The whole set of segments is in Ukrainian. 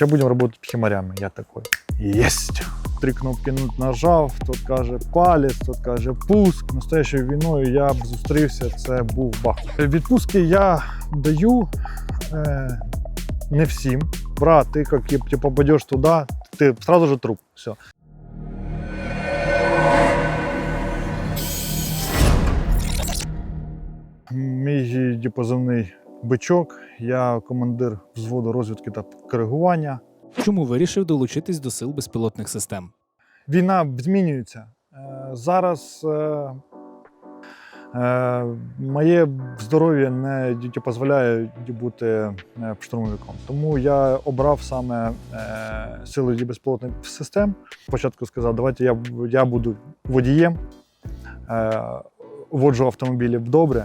сейчас будем работать пхимарями. Я такой, єсть. Три кнопки нажав, тот каже палець, тот каже пуск. Настоящою війною я б зустрівся, це був Бахмут. Відпустки я даю е, не всім. Брат, ти як ти попадеш туди, ти сразу же труп. Все. Мій позивний бичок. Я командир взводу розвідки та коригування. Чому вирішив долучитись до сил безпілотних систем? Війна змінюється. Е, Зараз е, е, моє здоров'я не дозволяє бути штурмовиком. Тому я обрав саме е, сили безпілотних систем. Спочатку сказав, давайте я, я буду водієм, е, воджу автомобілі добре.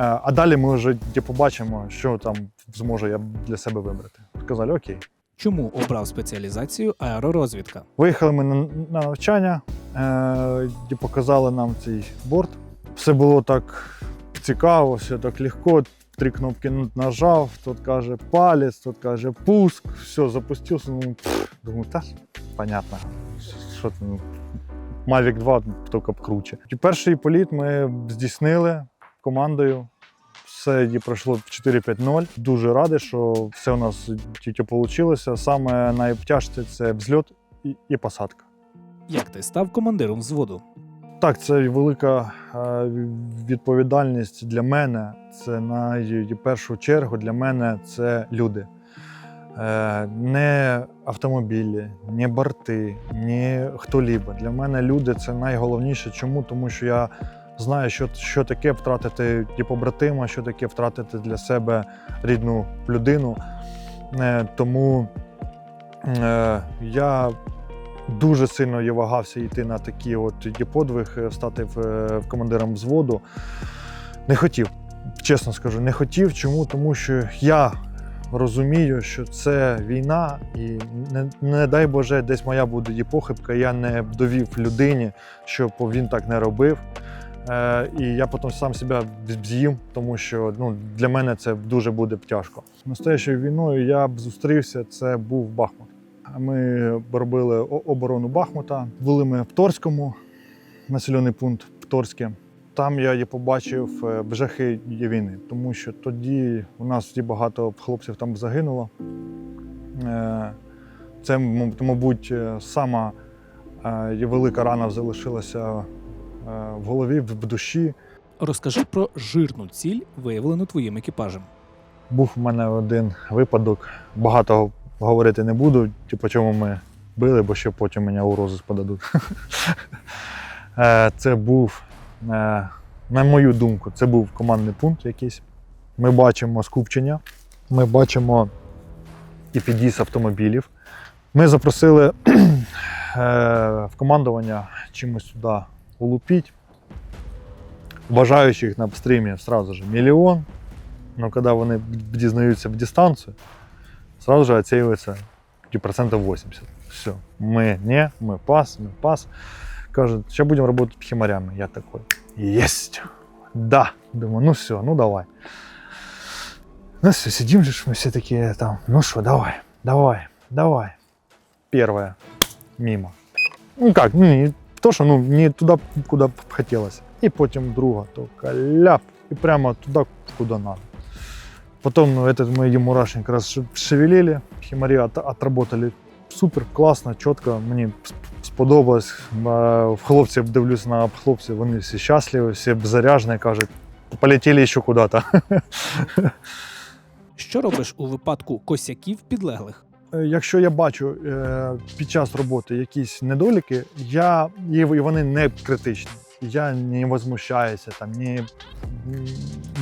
Е, А далі ми вже побачимо, що там зможу я для себе вибрати. Сказали, окей. Чому обрав спеціалізацію аеророзвідка? Виїхали ми на, на навчання, е, показали нам цей борт. Все було так цікаво, все так легко. Три кнопки нажав, тот каже палець, тот каже пуск, все, запустився. Ну, думаю, та понятно. Що це, ну, Mavic 2 тільки б круче. І перший політ ми здійснили командою. Все і пройшло в 4-5-0. Дуже радий, що все у нас тільки вийшло. Саме найтяжче це взльот і, і посадка. Як ти став командиром взводу? Так, це велика е, відповідальність для мене. Це на першу чергу для мене це люди. Е, Не автомобілі, не борти, не хто-лібо. Для мене люди це найголовніше. Чому? Тому що я знаю, що, що таке втратити і побратима, що таке втратити для себе рідну людину. Е, Тому е, я дуже сильно вагався йти на такі от і подвиг, е, стати в, е, в командиром взводу. Не хотів, чесно скажу, не хотів. Чому? Тому що я розумію, що це війна, і не, не дай Боже, десь моя буде і похибка. Я не довів людині, щоб він так не робив. Е, і я потім сам себе з'їм, тому що ну, для мене це дуже буде тяжко. Настоящою війною я б зустрівся, це був Бахмут. Ми робили оборону Бахмута, були ми в Торському, населений пункт в Торське. Там я і побачив е, жахи війни, тому що тоді у нас багато хлопців там загинуло. Е, Це, мабуть, е, сама е, велика рана залишилася е, в голові, в душі. Розкажи про жирну ціль, виявлену твоїм екіпажем. Був у мене один випадок. Багато говорити не буду, ті, по чому ми били, бо ще потім мене у розиск подадуть. Е, Це був, е, на мою думку, це був командний пункт якийсь. Ми бачимо скупчення, ми бачимо і під'їзд автомобілів. Ми запросили е, в командування чимось сюди улупіть. Бажаючих на стрімі сразу же мільйон. Но когда вони дізнаються в дистанцію, сразу же отсеивается и процентов 80. Все. Мы не, мы пас, мы пас. Кажуть, сейчас будем работать пхимарями. Я такой, есть. Да. Думаю, ну все, ну давай. Ну все, сидим же ж мы все такие там, ну что, давай, давай, давай. Первое, мимо. Ну как, ну не то, что ну, не туда, куда б хотелось. І потім друга, только ляп, і прямо туди, куди надо. Потом ну, этот мы эти мурашник раз шевелили, химари от, отработали супер, класно, чітко. Мені сп- сподобалось. Е, В хлопців дивлюсь на хлопців, вони всі щасливі, всі заряжені, кажуть, полетіли ще куди-то. Що робиш у випадку косяків підлеглих? Е, Якщо я бачу е, під час роботи якісь недоліки, я, і вони не критичні. Я не возмущаюся, там, не,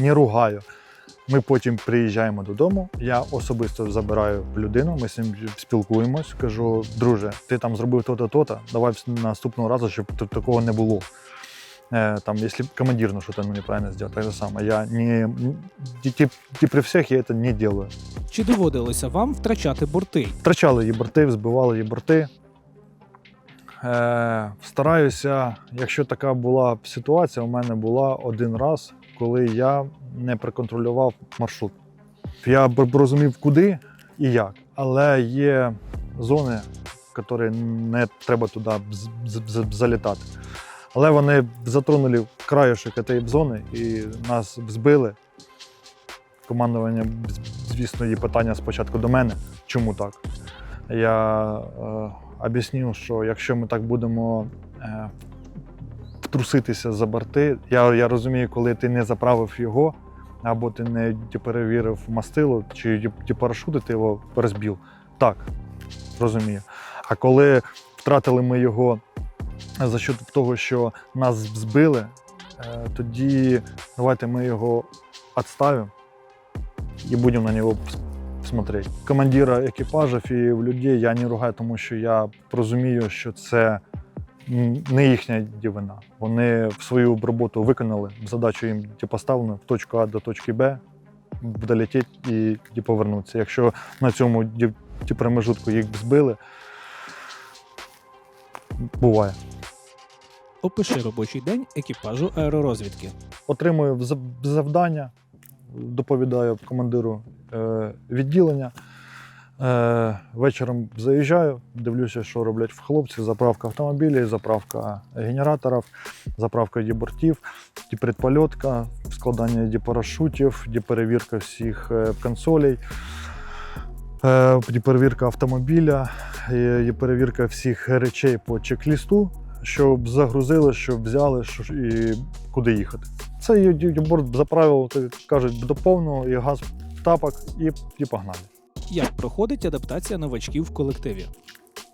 не ругаю. Ми потім приїжджаємо додому. Я особисто забираю людину, ми з ним спілкуємось. Кажу, друже, ти там зробив то-то, то-то, давай наступного разу, щоб такого не було. Е, там, якщо командир ну, що-то ну, неправильно зробив, так же саме. Я не, ті, ті при всіх я це не делаю. Чи доводилося вам втрачати борти? Втрачали її борти, збивали її борти. Е, стараюся, якщо така була ситуація, у мене була один раз, коли я не проконтролював маршрут. Я б розумів, куди і як, але є зони, які не треба туди залітати. Але вони затронули краюшок цієї зони і нас збили. Командування, звісно, є питання спочатку до мене, чому так. Я е, об'яснив, що якщо ми так будемо е, втруситися за борти, я, я розумію, коли ти не заправив його, або ти не перевірив мастило, чи ті парашути ти його розбив. Так, розумію. А коли втратили ми його за счет того, що нас збили, е, тоді давайте ми його відставимо і будемо на нього смотреть. Командира екіпажів і людей я не ругаю, тому що я розумію, що це не їхня вина. Вони свою роботу виконали, задачу їм ті, поставлено в точку А до точки Б, долетіти і, і повернутися. Якщо на цьому ді- ті промежутку їх збили, буває. Опиши робочий день екіпажу аеророзвідки. отримую завдання, доповідаю командиру е, відділення. Е, вечором заїжджаю, дивлюся, що роблять хлопці. Заправка автомобілів, заправка генераторів, заправка дібортів, діпредпольотка, складання діпарашутів, діперевірка всіх е, консолей, діперевірка автомобіля, е, перевірка всіх речей по чек-лісту, щоб загрузили, щоб взяли що- і куди їхати. Це є за правилом кажуть, до повного і газ тапок і, і погнали. Як проходить адаптація новачків в колективі?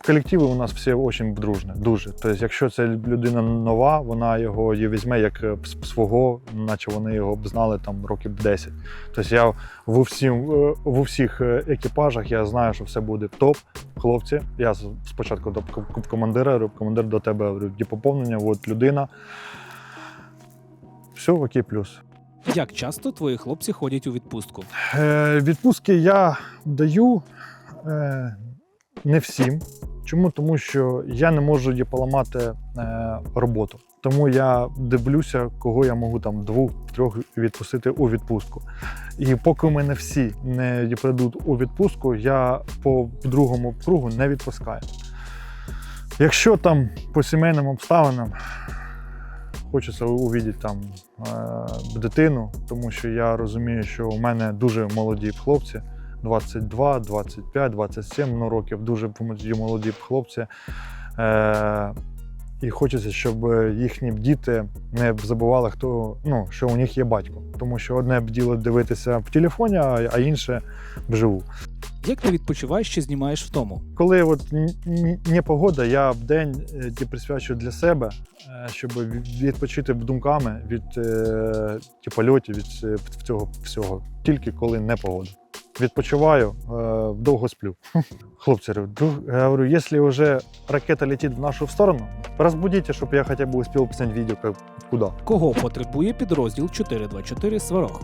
Колективи у нас всі дуже дружні, дуже. Тобто, якщо це людина нова, вона його її візьме як е, свого, наче вони його б знали там років 10. Тобто я в, всім, е, в всіх е, екіпажах я знаю, що все буде топ. Хлопці, я спочатку до командира, командир до тебе говорю, «Є поповнення, от людина. Все, окей, плюс. Як часто твої хлопці ходять у відпустку? Е, відпустки я даю е, не всім. Чому? Тому що я не можу її поламати е, роботу. Тому я дивлюся, кого я можу там двох-трьох відпустити у відпустку. І поки мене всі не прийдуть у відпустку, я по другому кругу не відпускаю. Якщо там по сімейним обставинам хочеться увидіти там е, дитину, тому що я розумію, що у мене дуже молоді хлопці, 22, 25, 27 ну, років, дуже молоді хлопці. Е, і хочеться, щоб їхні діти не забували, хто ну, що у них є батько. Тому що одне б діло дивитися в телефоні, а інше вживу. Як ти відпочиваєш чи знімаєш втому? Коли от не погода, я в день е, ті присвячую для себе, е, щоб відпочити думками від е, ті польотів, від цього всього. Тільки коли не погода. Відпочиваю, е, довго сплю. Хлопці, я говорю, якщо вже ракета летить в нашу сторону, розбудіть, щоб я хоча б успів писати відео, як- куди. Кого потребує підрозділ 424 Сварог?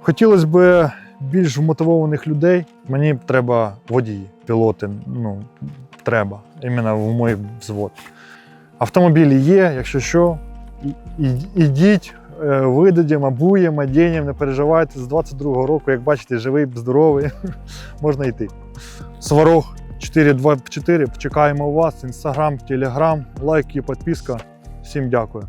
Хотілося б більш вмотивованих людей. Мені треба водії, пілоти. Ну, треба. Іменно в мій взвод. Автомобілі є, якщо що, ідіть, видадімо, буємо, діємо, не переживайте. З 22-го року, як бачите, живий, здоровий, можна йти. Сварог 424, чекаємо вас. Інстаграм, телеграм, лайк і підписка. Всім дякую.